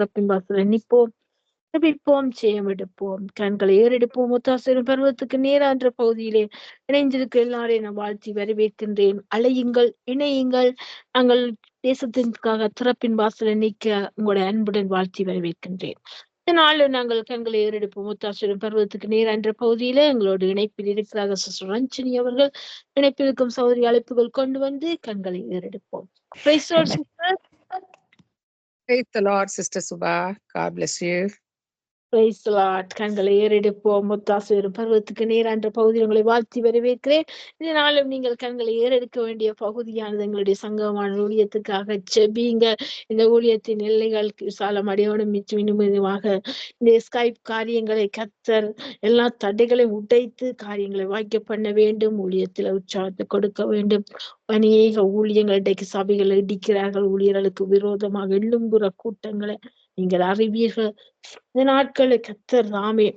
திறப்பின் வாசல நிற்போம் ஜெபிப்போம் ஜெயம் எடுப்போம். கண்களை ஏறெடுப்போம் ஒத்தாசிரியர் பருவத்துக்கு நேரான்ற பகுதியிலே இணைஞ்சிருக்க எல்லாரையும் நான் வாழ்த்தி வரவேற்கின்றேன். அலையுங்கள் இணையுங்கள். நாங்கள் தேசத்திற்காக திறப்பின் வாசலை நீக்க உங்களுடைய அன்புடன் வாழ்த்தி வரவேற்கின்றேன். இதனால நாங்கள் கண்களை ஏறெடுப்போம் முத்தாசிரியர் பருவத்துக்கு நேரா என்ற பகுதியில எங்களோடு இணைப்பில் இருக்கிறார்கள் சிஸ்டர் ரஞ்சினி அவர்கள். இணைப்பில் இருக்கும் சௌரிய அழைப்புகள் கொண்டு வந்து கண்களை ஏறெடுப்போம். Praise the Lord, sister. Subha. God bless you. கண்களை ஏறெடுப்போம். முத்தாசுவரும் பருவத்துக்கு நேரான்ற பகுதியில் உங்களை வாழ்த்தி வரவேற்கிறேன். இதனாலும் நீங்கள் கண்களை ஏறெடுக்க வேண்டிய பகுதியானது எங்களுடைய சங்கமான ஊழியத்துக்காக. செபிங்க இந்த ஊழியத்தின் எல்லைகள் விசாலம் அடையோடும் மிச்சமாக இந்த ஸ்கைப் காரியங்களை கத்தர் எல்லா தடைகளையும் உடைத்து காரியங்களை வாய்க்க பண்ண வேண்டும். ஊழியத்தில் உற்சாகத்தை கொடுக்க வேண்டும். அநேக ஊழியங்கள் இடைக்கு சபைகள் இடிக்கிறார்கள். ஊழியர்களுக்கு விரோதமாக எள்ளும்புற கூட்டங்களை நீங்கள் அறிவீர்கள். இந்த நாட்களை கத்தர் ராமே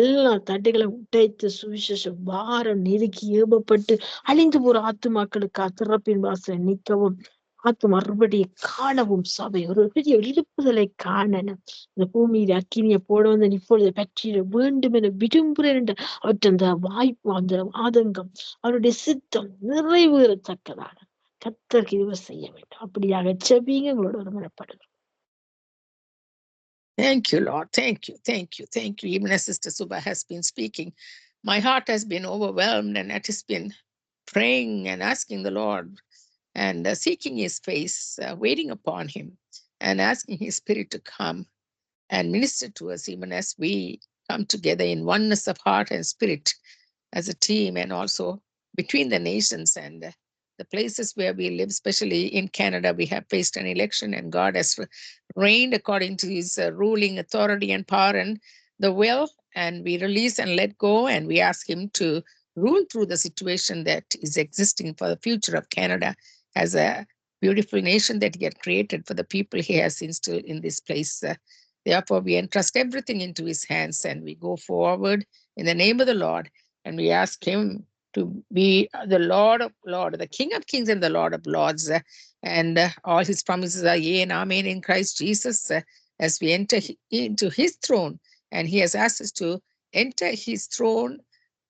எல்லா தட்டுகளை உடைத்து சுவிசேஷ வாரம் நெருக்கி ஏவப்பட்டு அழிந்து போற ஆத்துமாக்களுக்கு திறப்பின் வாசலை நிற்கவும் ஆத்து மறுபடியும் காணவும் சபை. ஒரு பெரிய எழுப்புதலை காணணும். இந்த பூமியில அக்கினிய போட வந்து இப்பொழுது பற்றிட வேண்டும் என விரும்புகிறேன் என்ற அவற்றை அந்த வாய்ப்பு அந்த ஆதங்கம் அவருடைய சித்தம் நிறைவேறத்தக்கதான. கத்தர் இதுவரை செய்ய வேண்டும். அப்படியாக செபிங்க உங்களோட ஒரு மனப்படுகிறோம் Thank you, Lord. Thank you. Thank you. Thank you. Even as Sister Subha has been speaking, my heart has been overwhelmed and it has been praying and asking the Lord and uh, seeking his face, uh, waiting upon him and asking his spirit to come and minister to us, even as we come together in oneness of heart and spirit as a team and also between the nations and uh, the places where we live, especially in Canada, we have faced an election and God has reigned according to his uh, ruling authority and power and the will. And we release and let go and we ask him to rule through the situation that is existing for the future of Canada as a beautiful nation that he had created for the people he has instilled in this place. Uh, therefore, we entrust everything into his hands and we go forward in the name of the Lord and we ask him to be the Lord of Lord, the King of Kings and the Lord of Lords. and all his promises are yea and amen in Christ Jesus as we enter into his throne. And he has asked us to enter his throne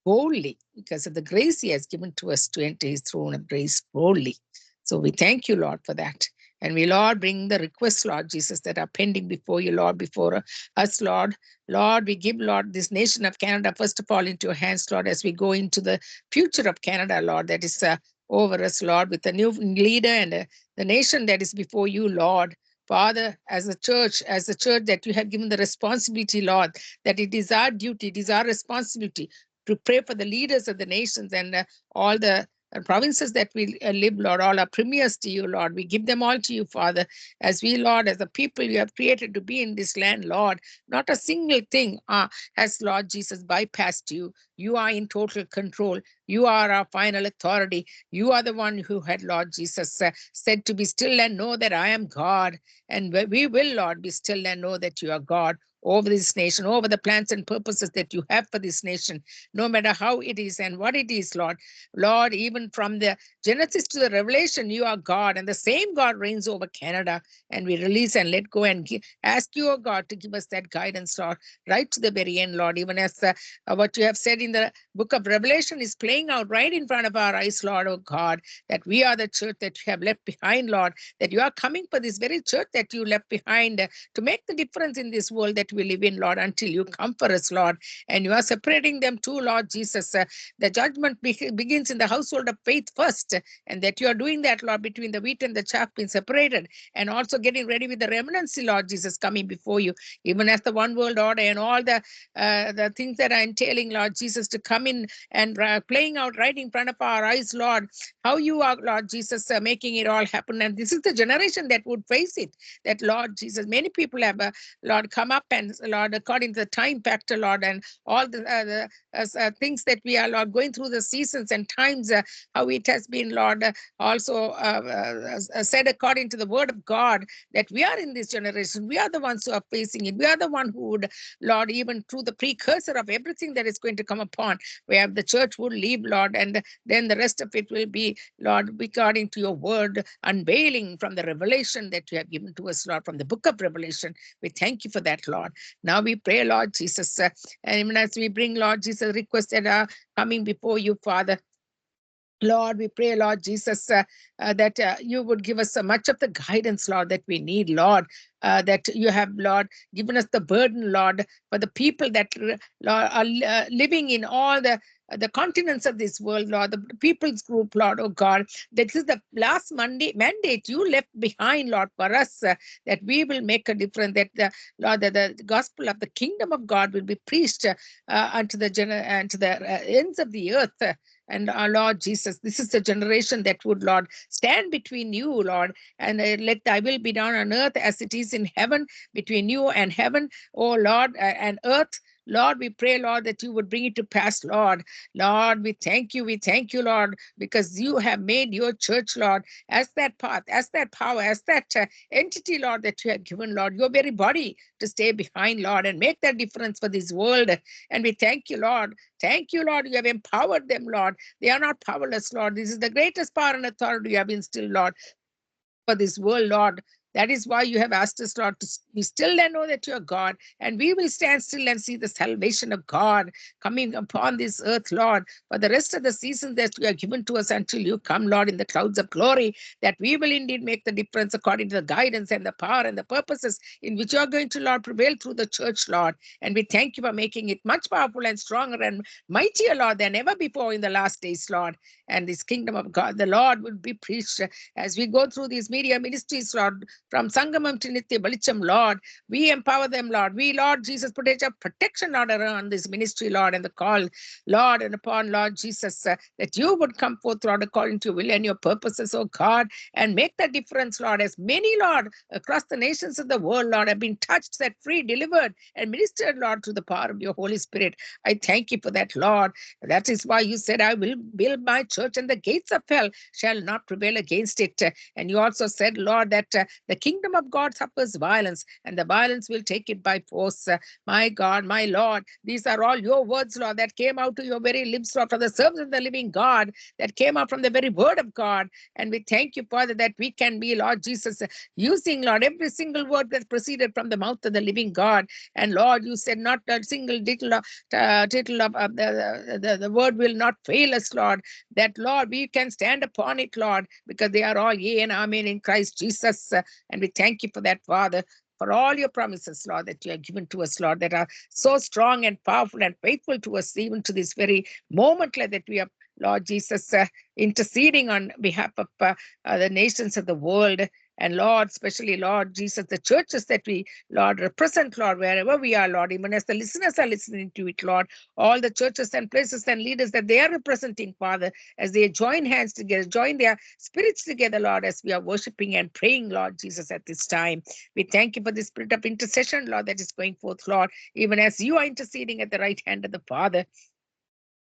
boldly because of the grace he has given to us to enter his throne of grace boldly. So we thank you, Lord, for that. And we, Lord, bring the requests, Lord Jesus, that are pending before you, Lord, before us, Lord. Lord, we give, Lord, this nation of Canada, first of all, into your hands, Lord, as we go into the future of Canada, Lord, that is uh, over us, Lord, with the new leader and uh, the nation that is before you, Lord. Father, as a church, as a church that you have given the responsibility, Lord, that it is our duty, it is our responsibility to pray for the leaders of the nations and uh, all the provinces that we uh, live, Lord, all our premiers to you, Lord. We give them all to you, Father, as we, Lord, as a people you have created to be in this land, Lord. Not a single thing uh, has, Lord Jesus, bypassed you. You are in total control. You are our final authority. You are the one who had, Lord Jesus, uh, said to be still and know that I am God. And we will, Lord, be still and know that you are God over this nation, over the plans and purposes that you have for this nation, no matter how it is and what it is, Lord. Lord, even from the Genesis to the Revelation, you are God, and the same God reigns over Canada. And we release and let go and gi- ask you, oh God, to give us that guidance, Lord, right to the very end, Lord, even as uh, uh, what you have said in the book of Revelation is playing out right in front of our eyes, Lord, oh God, that we are the church that you have left behind, Lord, that you are coming for this very church that you left behind uh, to make the difference in this world that we live in, Lord, until you come for us, Lord. And you are separating them too, Lord Jesus. Uh, the judgment be- begins in the household of faith first, and that you are doing that, Lord, between the wheat and the chaff being separated, and also getting ready with the remnancy, Lord Jesus, coming before you, even as the one world order and all the uh, the things that are entailing, Lord Jesus, to come in and uh, playing out right in front of our eyes, Lord, how you are, Lord Jesus, uh, making it all happen. And this is the generation that would face it. That, Lord Jesus, many people have, uh, Lord, come up and and Lord, according to the time factor, Lord, and all the, uh, the uh, uh, things that we are, Lord, going through the seasons and times, uh, how it has been, Lord, uh, also uh, uh, said according to the word of God that we are in this generation. We are the ones who are facing it. We are the one who would, Lord, even through the precursor of everything that is going to come upon, where the church will leave, Lord, and then the rest of it will be, Lord, according to your word, unveiling from the revelation that you have given to us, Lord, from the book of Revelation. We thank you for that, Lord. Now we pray, Lord Jesus, uh, and even as we bring, Lord Jesus, requests that are coming before you, Father. Lord, we pray, Lord Jesus, uh, uh, that uh, you would give us so much of the guidance, Lord, that we need, Lord, uh, that you have, Lord, given us the burden, Lord, for the people that uh, Lord, are uh, living in all the the continents of this world, Lord, the people's group, Lord, oh God. This is the last Monday mandate you left behind, Lord, for us, uh, that we will make a difference, that the Lord, that the gospel of the kingdom of God will be preached uh, unto the gener- unto the uh, ends of the earth. Uh, and our Lord Jesus, this is the generation that would, Lord, stand between you, Lord, and uh, let thy will be done on earth as it is in heaven, between you and heaven, O Lord, uh, and earth. Lord, we pray, Lord, that you would bring it to pass, Lord. Lord, we thank you. We thank you, Lord, because you have made your church, Lord, as that path, as that power, as that uh, entity, Lord, that you have given, Lord, your very body to stay behind, Lord, and make that difference for this world. And we thank you, Lord. Thank you, Lord. You have empowered them, Lord. They are not powerless, Lord. This is the greatest power and authority you have instilled, Lord, for this world, Lord. That is why you have asked us, Lord, to be still and know that you are God. And we will stand still and see the salvation of God coming upon this earth, Lord, for the rest of the season that you have given to us until you come, Lord, in the clouds of glory, that we will indeed make the difference according to the guidance and the power and the purposes in which you are going to, Lord, prevail through the church, Lord. And we thank you for making it much powerful and stronger and mightier, Lord, than ever before in the last days, Lord. And this kingdom of God, the Lord, will be preached as we go through these media ministries, Lord, from Sangamam Trinity Balicham, Lord. We empower them, Lord. We, Lord Jesus, put a protection, Lord, around this ministry, Lord, and the call, Lord, and upon Lord Jesus, uh, that you would come forth, Lord, according to your will and your purposes, oh God, and make the difference, Lord, as many, Lord, across the nations of the world, Lord, have been touched, set free, delivered, and ministered, Lord, through the power of your Holy Spirit. I thank you for that, Lord. That is why you said, I will build my church, and the gates of hell shall not prevail against it. And you also said, Lord, that uh, the kingdom of God suffers violence, and the violence will take it by force. Uh, my God, my Lord, these are all your words, Lord, that came out to your very lips, Lord, from the servants of the living God, that came out from the very word of God. And we thank you, Father, that we can be, Lord Jesus, uh, using, Lord, every single word that proceeded from the mouth of the living God. And Lord, you said not a single tittle of, uh, of uh, the, the, the word will not fail us, Lord. That, Lord, we can stand upon it, Lord, because they are all yea and amen in Christ Jesus. And we thank you for that, Father for all your promises, Lord, that you have given to us, Lord, that are so strong and powerful and faithful to us, even to this very moment, Lord, that we are, Lord Jesus, uh, interceding on behalf of uh, uh, the nations of the world. And Lord, especially Lord Jesus, the churches that we, Lord, represent, Lord, wherever we are, Lord, even as the listeners are listening to it, Lord, all the churches and places and leaders that they are representing, Father, as they join hands together, join their spirits together, Lord, as we are worshiping and praying, Lord Jesus, at this time. We thank you for the spirit of intercession, Lord, that is going forth, Lord, even as you are interceding at the right hand of the Father.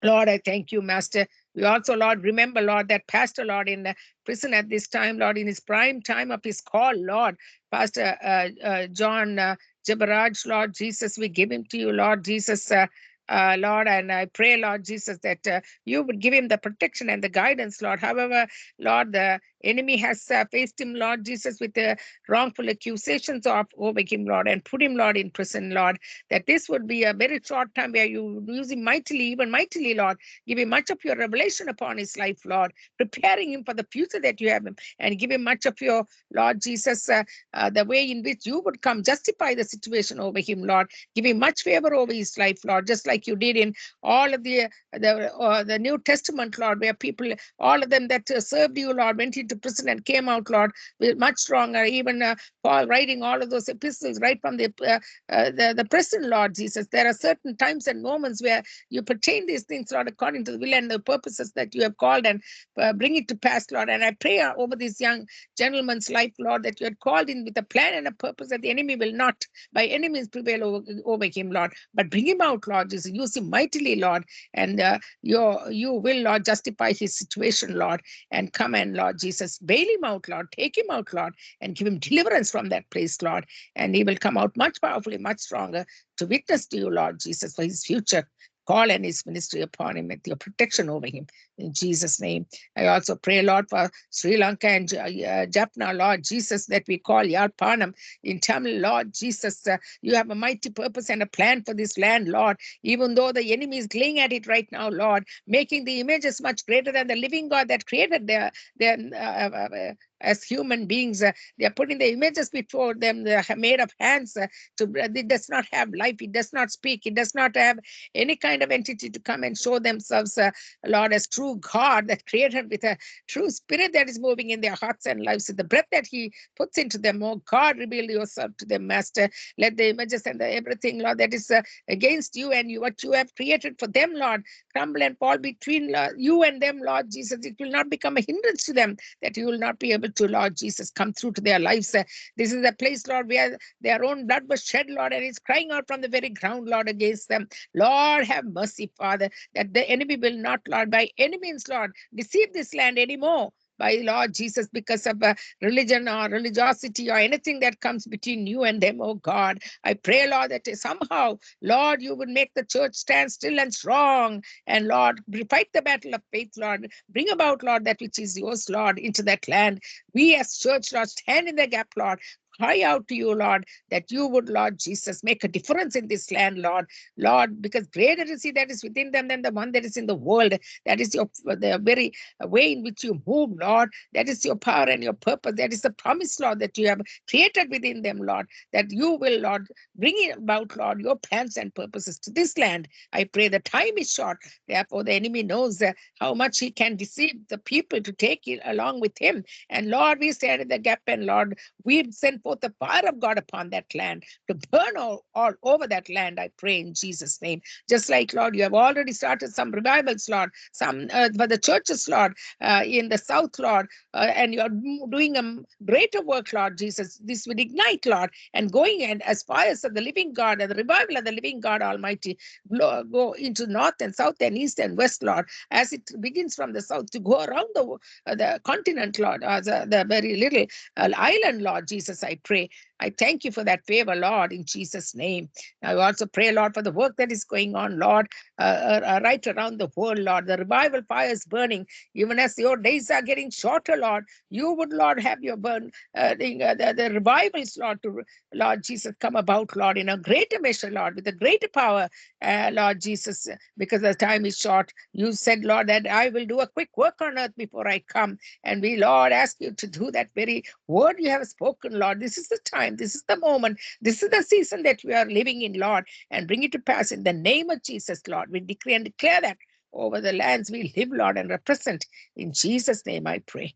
Lord, I thank you, Master. We also, Lord, remember, Lord, that Pastor, Lord, in the prison at this time, Lord, in his prime time of his call, Lord, Pastor uh, uh, John uh, Jabaraj, Lord Jesus, we give him to you, Lord Jesus. Uh, uh, Lord, and I pray, Lord Jesus, that uh, you would give him the protection and the guidance, Lord. However, Lord, the enemy has uh, faced him, Lord Jesus, with the wrongful accusations of over him, Lord, and put him, Lord, in prison, Lord. That this would be a very short time where you use him mightily, even mightily, Lord. Give him much of your revelation upon his life, Lord, preparing him for the future that you have him, and give him much of your, Lord Jesus, uh, uh, the way in which you would come justify the situation over him, Lord. Give him much favor over his life, Lord, just like you did in all of the the uh, the New Testament, Lord, where people, all of them that uh, served you, Lord, went into into prison and came out, Lord, much stronger. Even uh, Paul writing all of those epistles right from the, uh, uh, the the prison, Lord Jesus. There are certain times and moments where you pertain these things, Lord, according to the will and the purposes that you have called and uh, bring it to pass, Lord. And I pray uh, over this young gentleman's life, Lord, that you had called in with a plan and a purpose that the enemy will not by any means prevail over, over him, Lord. But bring him out, Lord Jesus. Use him mightily, Lord. And uh, you, you will, Lord, justify his situation, Lord. And come and, Lord Jesus, bail him out, Lord. Take him out, Lord, and give him deliverance from that place, Lord. And he will come out much powerfully, much stronger to witness to you, Lord Jesus, for his future call and his ministry upon him with your protection over him in Jesus' name. I also pray, Lord, for Sri Lanka and uh, Jaffna, Lord Jesus, that we call Yarpanam in Tamil, Lord Jesus. uh, you have a mighty purpose and a plan for this land, Lord, even though the enemy is playing at it right now, Lord, making the images much greater than the living God that created their, their uh, uh, uh, as human beings. uh, they are putting the images before them, they are made of hands. Uh, to, it does not have life, it does not speak, it does not have any kind of entity to come and show themselves, uh, Lord, as true God that created with a true spirit that is moving in their hearts and lives. The breath that He puts into them, oh God, reveal yourself to them, Master. Let the images and the everything, Lord, that is uh, against you and you, what you have created for them, Lord, crumble and fall between Lord, you and them, Lord Jesus. It will not become a hindrance to them that you will not be able to, Lord Jesus, come through to their lives. Uh, this is a place, Lord, where their own blood was shed, Lord, and it's crying out from the very ground, Lord, against them. Lord, have mercy, Father, that the enemy will not, Lord, by any means, Lord, deceive this land anymore. By Lord Jesus, because of uh, religion or religiosity or anything that comes between you and them, oh God. I pray, Lord, that somehow, Lord, you would make the church stand still and strong. And Lord, fight the battle of faith, Lord. Bring about, Lord, that which is yours, Lord, into that land. We as church, Lord, stand in the gap, Lord. Cry out to you, Lord, that you would, Lord Jesus, make a difference in this land, Lord. Lord, because greater is he that is within them than the one that is in the world. That is your the very way in which you move, Lord. That is your power and your purpose. That is the promise, Lord, that you have created within them, Lord. That you will, Lord, bring about, Lord, your plans and purposes to this land. I pray the time is short. Therefore, the enemy knows uh, how much he can deceive the people to take it along with him. And Lord, we stand in the gap, and Lord, we send forth the fire of God upon that land to burn all, all over that land. I pray in Jesus' name. Just like, Lord, you have already started some revivals, Lord, some uh, for the churches, Lord, uh, in the South, Lord, uh, and you're doing a greater work, Lord Jesus. This would ignite, Lord, and going and as fires of the living God and the revival of the living God Almighty go, into north and south and east and west, Lord, as it begins from the south to go around the, uh, the continent, Lord, uh, the, the very little uh, island, Lord Jesus, I pray. I thank you for that favor, Lord, in Jesus' name. I also pray, Lord, for the work that is going on, Lord, uh, uh, uh, right around the world, Lord. The revival fire is burning, even as your days are getting shorter, Lord. You would, Lord, have your burn, uh, the, uh, the revivals, Lord, to Lord Jesus, come about, Lord, in a greater measure, Lord, with a greater power, uh, Lord Jesus, because the time is short. You said, Lord, that I will do a quick work on earth before I come. And we, Lord, ask you to do that very word you have spoken, Lord. This is the time, this is the moment, this is the season that we are living in, Lord, and bring it to pass in the name of Jesus, Lord. We decree and declare that over the lands we live, Lord, and represent. In Jesus' name I pray.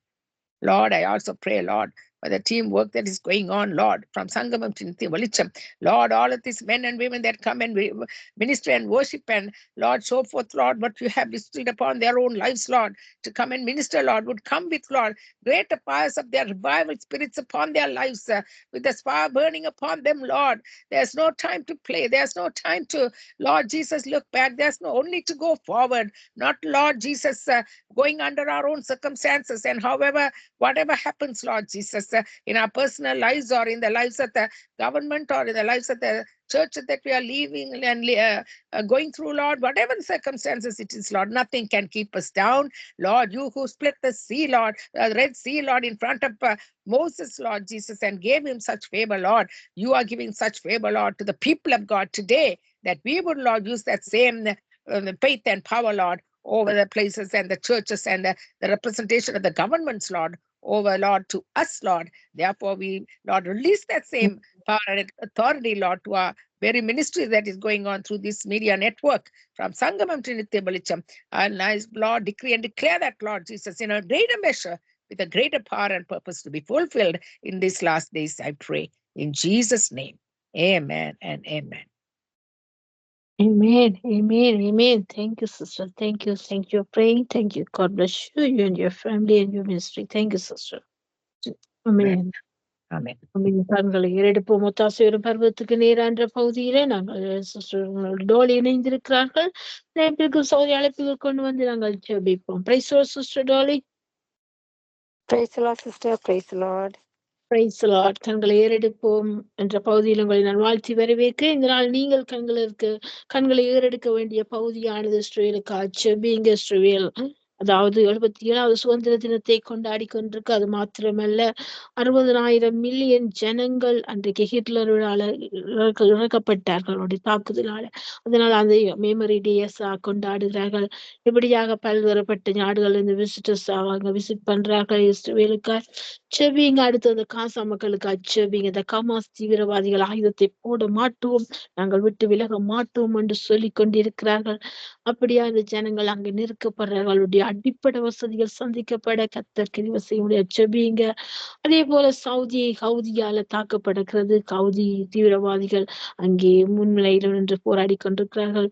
Lord, I also pray, Lord, for the teamwork that is going on, Lord, from Sangamam to Nitya Velicham. Lord, all of these men and women that come and minister and worship and, Lord, so forth, Lord, what you have bestowed upon their own lives, Lord, to come and minister, Lord, would come with, Lord, greater fires of their revival spirits upon their lives, uh, with the fire burning upon them, Lord. There's no time to play. There's no time to, Lord Jesus, look back. There's no only to go forward, not, Lord Jesus, uh, going under our own circumstances and however, whatever happens, Lord Jesus, uh, in our personal lives or in the lives of the government or in the lives of the church that we are leaving and uh, uh, going through, Lord, whatever circumstances it is, Lord, nothing can keep us down. Lord, you who split the sea, Lord, the Red Sea, Lord, in front of uh, Moses, Lord Jesus, and gave him such favor, Lord, you are giving such favor, Lord, to the people of God today that we would, Lord, use that same uh, faith and power, Lord, over the places and the churches and the, the representation of the governments, Lord, over, Lord, to us, Lord. Therefore, we, Lord, release that same power and authority, Lord, to our very ministry that is going on through this media network from Sangamam to Nitya Balicham. And I, Lord, decree and declare that, Lord Jesus, in a greater measure, with a greater power and purpose to be fulfilled in these last days, I pray. In Jesus' name, amen and amen. Amen. Amen. Amen. Thank you, sister. Thank you. Thank you for praying. Thank you. God bless you, you and your family and your ministry. Thank you, sister. Amen. Amen. Ameen தங்களை ஏறெடுப்போம் ஒத்தாசையொரு பருவத்துக்கு நேரான்ற பகுதியிலே நாங்கள் sister toll இணைந்திருக்கிறார்கள் அழைப்புக்கு Saudi அழைப்புகள் கொண்டு வந்து நாங்கள் ஜெபிப்போம் praise sister Dolly Praise the Lord, sister. Praise the Lord. Price lord கண்களை ஏறெடுப்போம் என்ற பகுதியில் உங்களை நான் வாழ்த்தி வரவேற்க இந்த நாள் நீங்கள் கண்களுக்கு கண்களை ஏறெடுக்க வேண்டிய பகுதியானது ஸ்ரீலுக்கு பீங்க ஸ்ரீவேல் அதாவது எழுபத்தி ஏழாவது சுதந்திர தினத்தை கொண்டாடி கொண்டிருக்கு அது மாத்திரமல்ல. அறுபதனாயிரம் மில்லியன் ஜனங்கள் அன்றைக்கு ஹிட்லரால இறக்க- இறக்கப்பட்டார்கள் அவருடைய தாக்குதலால. அதனால் அந்த மெமரி டேஸா கொண்டாடுகிறார்கள். இப்படியாக பல்வேறுபட்ட நாடுகள் இந்த விசிட்டர்ஸ் அவங்க விசிட் பண்றார்கள். இஸ்ரேலுக்கு செவிங்க அடுத்து அந்த காசா மக்களுக்கு அச்செவிங்க இந்த கமாஸ் தீவிரவாதிகள் ஆயுதத்தை போட மாட்டோம். நாங்கள் விட்டு விலக மாட்டோம் என்று சொல்லி கொண்டிருக்கிறார்கள். அப்படியா அந்த ஜனங்கள் அங்கு நெருக்கப்படுறார்களுடைய அடிப்படை வசதிகள் சந்திக்கப்பட கத்தர் கிரிவ செய்ய செபிங்க அதே போல சவுதி கவுதியால தாக்கப்படுகிறது. கவுதி தீவிரவாதிகள் அங்கே முன்னிலையில் நின்று போராடி கொண்டிருக்கிறார்கள்.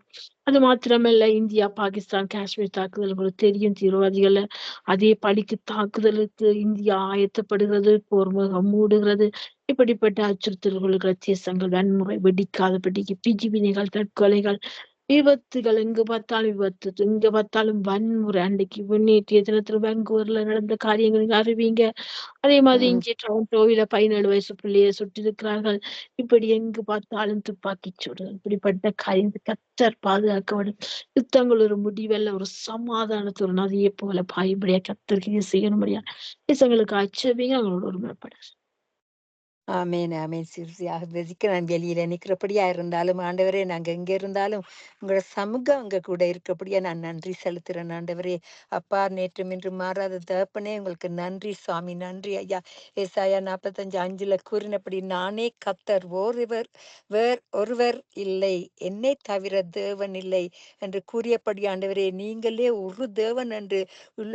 அது மாத்திரமல்ல இந்தியா பாகிஸ்தான் காஷ்மீர் தாக்குதல் உங்களுக்கு தெரியும் தீவிரவாதிகள் அதே பழிக்கு தாக்குதலுக்கு இந்தியா ஆயத்தப்படுகிறது போர் முகம் மூடுகிறது. இப்படிப்பட்ட அச்சுறுத்தல்களுக்கு தேசங்கள் வன்முறை வெடிக்காதபடிக்கு நிகழ் தற்கொலைகள் விபத்துகள் எங்கு பார்த்தாலும் விபத்து எங்க பார்த்தாலும் வன்முறை. அன்னைக்கு நேற்றைய தினத்துல பெங்களூர்ல நடந்த காரியங்கள் நீங்க அறிவீங்க. அதே மாதிரி. இங்கே டொரண்டோவில பதினேழு வயசு பிள்ளையை சுட்டிருக்கிறார்கள் இப்படி எங்கு பார்த்தாலும் துப்பாக்கி சூடுகள் இப்படிப்பட்ட காரியம் கத்தர் பாதுகாக்க வேண்டும் யுத்தங்கள் ஒரு முடிவல்ல ஒரு சமாதானத்து ஒரு நதியை போல பாயும்படியா கத்தருக்கு செய்யணும்படியா. தேசங்களுக்கு அச்சபிங்க அவங்களோட ஒருமைப்பட. ஆமேன் ஆமேன். சிறுசியாக வெதிக்க நான் வெளியில நிற்கிறபடியா இருந்தாலும் ஆண்டவரே நாங்க எங்க இருந்தாலும் உங்களோட சமூகம் அங்க கூட இருக்கபடியா நான் நன்றி செலுத்துறேன் ஆண்டவரே. அப்பா நேற்று இன்று மாறாத தகப்பனே உங்களுக்கு நன்றி சுவாமி நன்றி ஐயா. ஏசாயா நாற்பத்தஞ்சு அஞ்சுல கூறினபடி நானே கத்தர் ஒருவர் வேர் ஒருவர் இல்லை. என்னை தவிர தேவன் இல்லை. என்று கூறியபடி ஆண்டவரே நீங்களே ஒரு தேவன் என்று உள்ள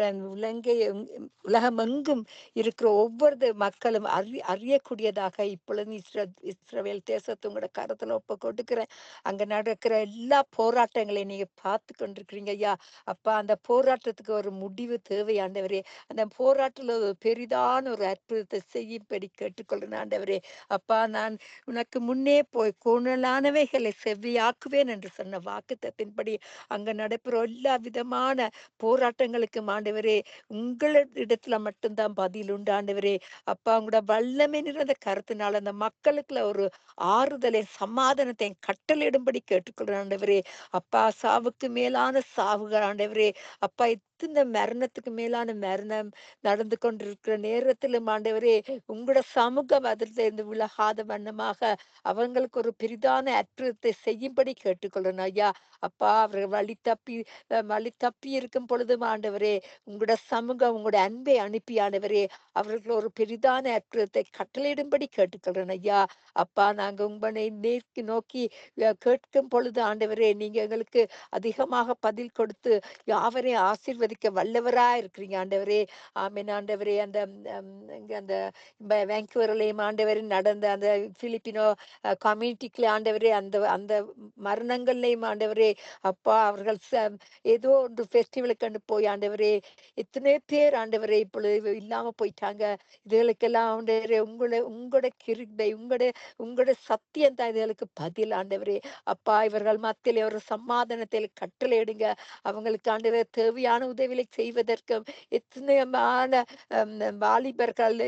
உலகமெங்கும் இருக்கிற ஒவ்வொரு மக்களும் அறி அறியக்கூடியதாக இப்பொழுது இஸ்ர இஸ்ரவேல் தேசத்தை உங்களோட கரத்துல ஒப்ப கொடுக்கிறேன். அங்க நடக்கிற எல்லா போராட்டங்களையும் நீங்க பார்த்து கொண்டிருக்கிறீங்க ஐயா. அப்பா அந்த போராட்டத்துக்கு ஒரு முடிவு தேவை ஆண்டவரே. அந்த போராட்டத்துல ஒரு பெரிதான ஒரு அற்புதத்தை செய்யும்படி கேட்டுக்கொள்றேன் ஆண்டவரே. அப்பா நான் உனக்கு முன்னே போய் கூணலானவைகளை செவ்வியாக்குவேன் என்று சொன்ன வாக்குத்தத்தின்படி அங்க நடைபெறும் எல்லா விதமான போராட்டங்களுக்கும் ஆண்டவரே உங்களிடத்துல மட்டும்தான் பதில் உண்டு ஆண்டவரே. அப்பா உங்களோட வல்லமை நிறைந்த கருத்தினால அந்த மக்களுக்குள்ள ஒரு ஆறுதலை சமாதானத்தை கட்டளையிடும்படி கேட்டுக்கொள்கிறேன் ஆண்டவரே. அப்பா சாவுக்கு மேலான சாவுகள் ஆண்டவரே. அப்பா இந்த மரணத்துக்கு மேலான மரணம் நடந்து கொண்டிருக்கிற நேரத்திலும் ஆண்டவரே உங்களோட சமூகம் அதில் இருந்து விலகாத வண்ணமாக அவங்களுக்கு ஒரு பெரிதான அற்புதத்தை செய்யும்படி கேட்டுக்கொள்ளணும் ஐயா அப்பா அவர்கள் வழி தப்பி அஹ் வழி தப்பி இருக்கும் பொழுதும் ஆண்டவரே உங்களோட சமூகம் உங்களோட அன்பை அனுப்பி ஆண்டவரே அவர்கள் ஒரு பெரிதான அற்புதத்தை கட்டளையிடும்படி கேட்டுக்கொள்றேன் ஐயா அப்பா நாங்க உங்களை நேர்க்கு நோக்கி கேட்கும் பொழுது ஆண்டவரே நீங்க எங்களுக்கு அதிகமாக பதில் கொடுத்து யாவரையும் ஆசீர்வதிக்க வல்லவராக இருக்கிறீங்க. ஆண்டவரே ஆமீன். ஆண்டவரே அந்த இங்கே அந்த வேங்கூவர்லையும் ஆண்டவரே நடந்த அந்த பிலிப்பினோ கம்யூனிட்டிக்குள்ள ஆண்டவரே அந்த அந்த மரணங்கள்லையும் ஆண்டவரே அப்பா அவர்கள் ச- ஏதோ ஒன்று ஃபெஸ்டிவலுக்கு போய் ஆண்டவரே எத்தனை பேர் ஆண்டவரே இப்பொழுது இல்லாம போயிட்டாங்க. இதுகளுக்கெல்லாம் ஆண்டவரே உங்களை உங்களோட கிருபை உங்களோட உங்களோட சத்தியம் தான் இதுகளுக்கு பதில் ஆண்டவரே. அப்பா இவர்கள் மத்தியில ஒரு சமாதானத்தில் கட்டளையிடுங்க. அவங்களுக்கு ஆண்டவரே தேவையான உதவிகளை செய்வதற்கும் எத்தனையான வாலிபர்கள்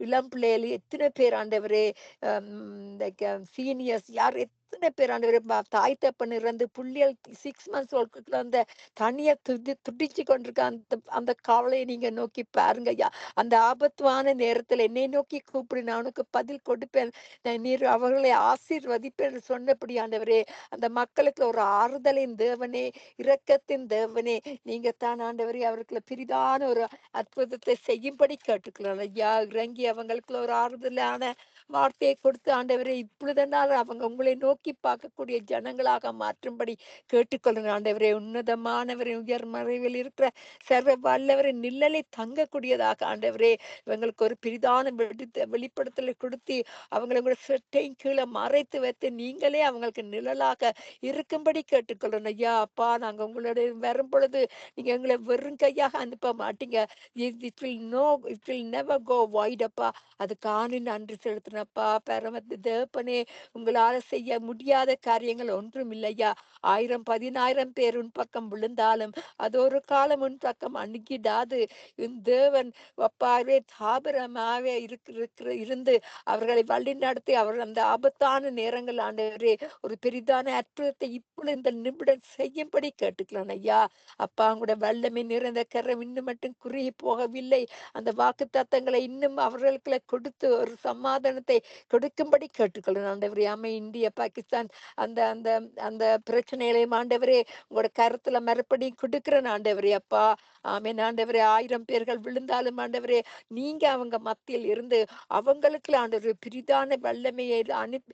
இளம் பிள்ளைகள் எத்தனை பேர் ஆண்டவரே சீனியர்ஸ் யார் எத்தனை பேர் ஆண்டவரே தாய் தப்பன் இறந்து புள்ளியல் சிக்ஸ் மந்த்ஸ் அந்த தனியா துடி துடிச்சு கொண்டிருக்க அந்த அந்த கவலையை நீங்க நோக்கி பாருங்க ஐயா. அந்த ஆபத்துவான நேரத்துல என்னை நோக்கி கூப்பிடு. நான் உனக்கு பதில் கொடுப்பேன். நீர் அவர்களை ஆசீர்வதிப்பேன் சொன்னபடி ஆண்டவரே அந்த மக்களுக்கு ஒரு ஆறுதலின் தேவனே இரக்கத்தின் தேவனே நீங்க தான் ஆண்டவரே அவர்களுக்கு பெரிதான ஒரு அற்புதத்தை செய்யும்படி கேட்டுக்கலாம் ஐயா. இறங்கி அவங்களுக்குள்ள ஒரு ஆறுதலான வார்த்தையை கொடுத்து ஆண்டவரே இப்பொழுதனால் அவங்க உங்களை நோக்கி பார்க்கக்கூடிய ஜனங்களாக மாற்றும்படி கேட்டுக்கொள்ளுங்க ஆண்டவரே உன்னதமானவரின் உயர் மறைவில் இருக்கிற சர்வ வல்லவரை நிழலை தங்கக்கூடியதாக ஆண்டவரே இவங்களுக்கு ஒரு பிரிதான வெடித்த வெளிப்படுத்தலை கொடுத்து அவங்களை உங்களோட செட்டையும் கீழே மறைத்து வைத்து நீங்களே அவங்களுக்கு நிழலாக இருக்கும்படி கேட்டுக்கொள்ளணும் ஐயா அப்பா நாங்க உங்களுடைய வரும் பொழுது நீங்க எங்களை வெறும் கையாக அனுப்ப மாட்டீங்க. It will no it will never go wide அப்பா. அதுக்கான நன்றி அப்பா பரமத்து தேவனே உங்களால செய்ய முடியாத காரியங்கள் ஒன்றும் இல்லையா? ஆயிரம் பதினாயிரம் பேர் உன் பக்கம் விழுந்தாலும் அது ஒரு காலம் உன் பக்கம் அணுகிடாது. உன் தேவன் அப்பாவே தாபரமாவே இருக்கிற இருந்து அவர்களை வழி நடத்தி அவர் அந்த ஆபத்தான நேரங்கள் ஆண்டவரே ஒரு பெரிதான அற்புதத்தை இப்பொழுது இந்த நிமிடம் செய்யும்படி கேட்டுக்கலாம் ஐயா. அப்பா கூட வல்லமை நிறைந்த கரம் இன்னும் மட்டும் குறுகி போகவில்லை. அந்த வாக்கு தத்தங்களை இன்னும் அவர்களுக்கு கொடுத்து ஒரு சமாதானத்தை கொடுக்கும்படி கேட்டுக்கொள்ளணும் ஆண்டவரே ஆமை இந்தியா பாகிஸ்தான் அந்த அந்த அந்த பிரச்சனைகளையும் ஆண்டவரே உங்களோட கருத்துல மறுபடியும் கொடுக்கிறேன். ஆண்டவரே அப்பா ஆமென். ஆண்டவரே ஆயிரம் பேர்கள் விழுந்தாலும் ஆண்டவரே நீங்க அவங்க மத்தியில் இருந்து அவங்களுக்கு ஆண்டவர் பிரிதான வல்லமையை அனுப்பி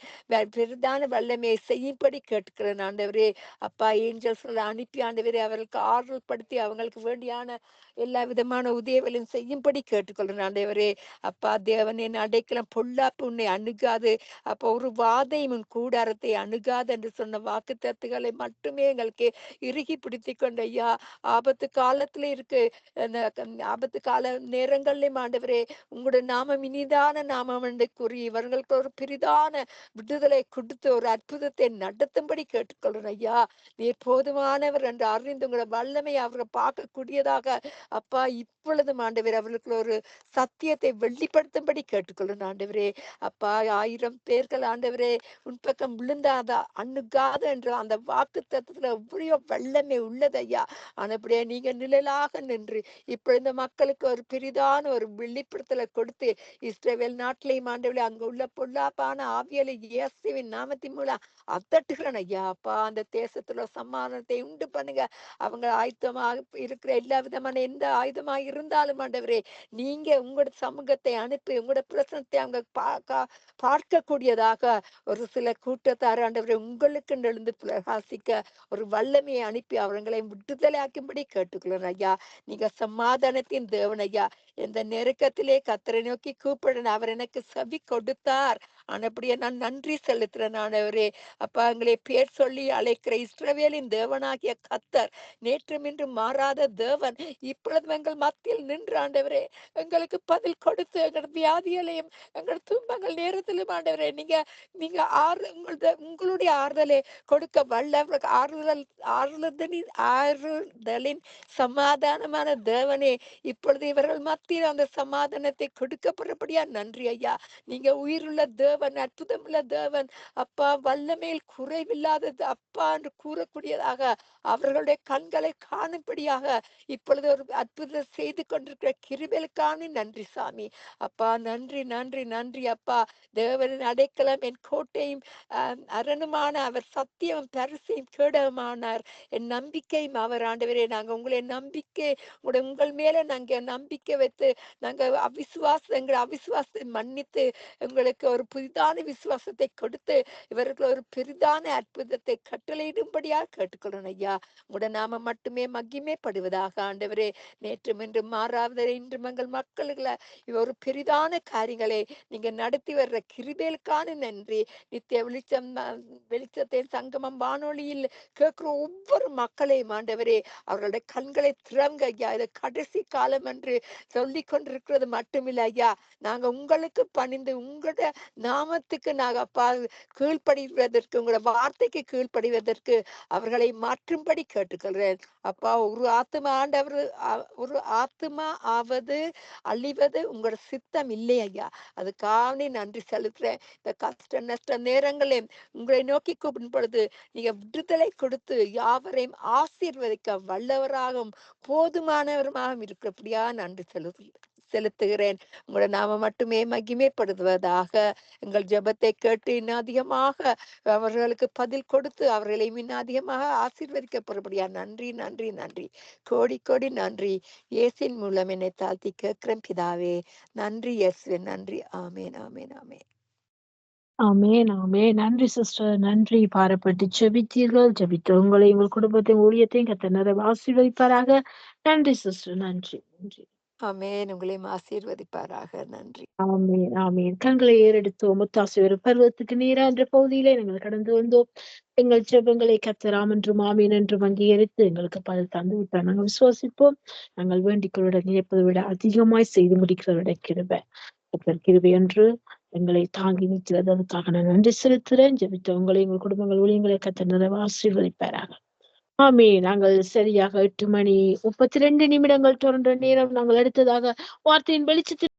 பிரிதான வல்லமையை செய்யும்படி கேட்டுக்கிறேன். ஆண்டவரே அப்பா ஏஞ்சல்ஸ் அனுப்பி ஆண்டவரே அவர்களுக்கு ஆறுதல் படுத்தி அவங்களுக்கு வேண்டியான எல்லா விதமான உதவிகளையும் செய்யும்படி கேட்டுக்கொள்கிறேன். ஆண்டவரே அப்பா தேவனே அடைக்கலம் பொல்லாப்பு உன்னை அணுகாது. அப்போ ஒரு வாதையும் உன் கூடாரத்தை அணுகாது என்று சொன்ன வாக்கு தத்துகளை மட்டுமே எங்களுக்கு இறுகி பிடித்து கொண்ட ஐயா ஆபத்து காலத்துல இருக்கு. அந்த ஆபத்து கால நேரங்களிலும் ஆண்டவரே உங்களுடைய நாமம் இனிதான நாமம் என்று கூறி இவர்களுக்கு ஒரு பெரிதான விடுதலை கொடுத்து ஒரு அற்புதத்தை நடத்தும்படி கேட்டுக்கொள்ளும் ஐயா நீர் போதுமானவர் என்று அறிந்து உங்களோட வல்லமை அவரை பார்க்கக்கூடியதாக. அப்பா இப்பொழுதும் ஆண்டவர் அவர்களுக்கு ஒரு சத்தியத்தை வெளிப்படுத்தும்படி கேட்டுக்கொள்ளும் ஆண்டவரே அப்பா ஆயிரம் பேர்கள் ஆண்டவரே உன் பக்கம் விழுந்தாத? அண்ணுக்காத என்ற அந்த வாக்கு தத்துவத்துல எவ்வளோ வல்லமை உள்ளதையா ஐயா ஆனப்படியே நீங்க நிழலாக நின்று இப்ப இந்த மக்களுக்கு ஒரு பெரிதான ஒரு வெளிப்படுத்தலை கொடுத்து இஸ்ரேல் நாட்டிலையும் ஆண்டவளே அங்க உள்ள பொல்லாப்பான ஆவியலை இயேசுவின் நாமத்தின் மூலம் அத்தட்டுகிறேன் ஐயா. அப்பா அந்த தேசத்துல சமாதானத்தை உண்டு பண்ணுங்க. அவங்க ஆயுதமாக இருக்கிற எல்லா விதமான எந்த ஆயுதமாக இருந்தாலும் ஆண்டவரே நீங்க உங்களோட சமூகத்தை அனுப்பி உங்களோட பிரசனத்தை அவங்க பார்க்கா பார்க்கக்கூடியதாக ஒரு சில கூட்டத்தார் ஆண்டவரை உங்களுக்கு எழுந்து பிரகாசிக்க ஒரு வல்லமையை அனுப்பி அவர்களை விடுதலையாக்கும்படி கேட்டுக்கிறேன் ஐயா. நீங்க சமாதானத்தின் தேவன் ஐயா. எந்த நெருக்கத்திலே கத்தரை நோக்கி கூப்பிடுறேன் அவர் எனக்கு செவி கொடுத்தார். ஆனப்படியே நான் நன்றி செலுத்துறேன். ஆனவரே அப்பா எங்களை பேர் சொல்லி அழைக்கிற இஸ்ரவேலின் தேவனாகிய கத்தர் நேற்றும் இன்று மாறாத தேவன். இப்பொழுது எங்கள் மத்தியில் நின்று ஆண்டவரே எங்களுக்கு பதில் கொடுத்து எங்கள் வியாதிகளையும் எங்கள் துன்பங்கள் நேரத்திலும் ஆண்டவரே நீங்க நீங்க ஆறு உங்களது உங்களுடைய ஆறுதலை கொடுக்க வல்ல. ஆறுதல் ஆறுதலின் ஆறுதலின் சமாதானமான தேவனே இப்பொழுது இவர்கள் மத்தியில் அந்த சமாதானத்தை கொடுக்கப்படுறபடியா நன்றி ஐயா. நீங்க உயிருள்ள தேவன் அற்புதமுள்ள தேவன். அப்பா வல்லமையில் குறைவில்லாதது அப்பா என்று கூறக்கூடியதாக அவர்களுடைய கண்களை காணும்படியாக இப்பொழுது ஒரு அற்புதம் செய்து கொண்டிருக்கிற கிருபலுக்கான நன்றி சாமி. அப்பா நன்றி நன்றி நன்றி அப்பா. தேவனின் அடைக்கலம் என் கோட்டையும் அரணுமான அவர் சத்தியம் பரிசையும் கேடமானார் என் நம்பிக்கையும் அவர் ஆண்டவரே நாங்கள் உங்களை நம்பிக்கை உங்களுடைய உங்கள் மேல நாங்கள் நம்பிக்கை வைத்து நாங்க அவிசுவாசம் அவிசுவாசத்தை மன்னித்து எங்களுக்கு ஒரு புதிதான விசுவாசத்தை கொடுத்து இவர்கள் ஒரு பெரிதான அற்புதத்தை கட்டளையிடும்படியா கேட்டுக்கொள்ளணும் ஐயா. உங்களோட நாம மட்டுமே மகிமைப்படுவதாக ஆண்டவரே. நேற்றும் இன்று மாறாத இன்று எங்கள் மக்களுக்குள்ள ஒரு பெரிதான காரியங்களை நீங்க நடத்தி வர்ற கிருபேலுக்கான நன்றி. நித்திய வெளிச்சம் வெளிச்சத்தின் சங்கமம் வானொலியில் கேட்கிற ஒவ்வொரு மக்களையும் ஆண்டவரே அவர்களுடைய கண்களை திறங்க ஐயா. இது கடைசி காலம் என்று சொல்லிக் கொண்டிருக்கிறது மட்டுமில்லை ஐயா. நாங்க உங்களுக்கு பணிந்து உங்களோட நாமத்துக்கு நாங்க அப்பா கீழ்ப்படிவதற்கு உங்களோட வார்த்தைக்கு கீழ்ப்படிவதற்கு அவர்களை மாற்றும்படி கேட்டுக்கொள்கிறேன். அப்பா ஒரு ஆத்மா ஆண்டவர் ஒரு ஆத்மா ஆவது அழிவது உங்களோட சித்தம் இல்லை ஐயா. அதுக்காக நன்றி செலுத்துறேன். இந்த கஷ்ட நஷ்ட நேரங்களையும் உங்களை நோக்கி கூப்பிடும் பொழுது நீங்க விடுதலை கொடுத்து யாவரையும் ஆசீர்வதிக்க வல்லவராகவும் போதுமானவருமாகவும் இருக்கிறபடியா நன்றி செலுத்து செலுத்துகிறேன். உங்களோட நாம மட்டுமே மகிமைப்படுத்துவதாக எங்கள் ஜபத்தை கேட்டு இன்னும் அதிகமாக அவர்களுக்கு பதில் கொடுத்து அவர்களை இன்னும் அதிகமாக ஆசீர்வதிக்கப்படுபடியா நன்றி நன்றி நன்றி. கோடி கோடி நன்றி. இயேசின் மூலம் என்னை தாழ்த்தி கேட்கிறேன் பிதாவே. நன்றி இயேசுவே நன்றி. ஆமேன் ஆமேன் ஆமேன். ஆமென் ஆமென். நன்றி சிஸ்டர். நன்றி. பாரப்பட்டு ஜெபித்தீர்கள். ஜெபித்த உங்களை உங்கள் குடும்பத்தையும் ஊழியத்தையும் கத்த நிறைய ஆசீர்வதிப்பாராக. நன்றி சிஸ்டர். நன்றி நன்றி. ஆமென். உங்களையும் ஆசீர்வதிப்பாராக. நன்றி. ஆமென் ஆமென். கண்களை ஏறெடுத்தோம் முத்தாசு பருவத்துக்கு நேரா என்ற பகுதியிலே நாங்கள் கடந்து வந்தோம். எங்கள் ஜெபங்களை கத்தராம் என்றும் ஆமீன் என்றும் அங்கீகரித்து எங்களுக்கு பதில் தந்து விட்டார். நாங்கள் விசுவாசிப்போம். நாங்கள் வேண்டிக்கொள்ளுடன் நினைப்பதை விட அதிகமாய் செய்து முடிக்கிறவருடைய கிருபை. கத்தர் கிருபை என்று எங்களை தாங்கி நிற்கிறது அதுக்காக நான் நன்றி செலுத்துறேன் ஜெபித்த உங்களை உங்கள் குடும்பங்கள் ஊழியங்களை கத்த நிறைவு ஆசீர்வதிப்பாராக. ஆமே நாங்கள் சரியாக எட்டு மணி முப்பத்தி ரெண்டு நிமிடங்கள் தொடர்ந்த நேரம் நாங்கள் அடுத்ததாக வார்த்தையின் வெளிச்சத்தில்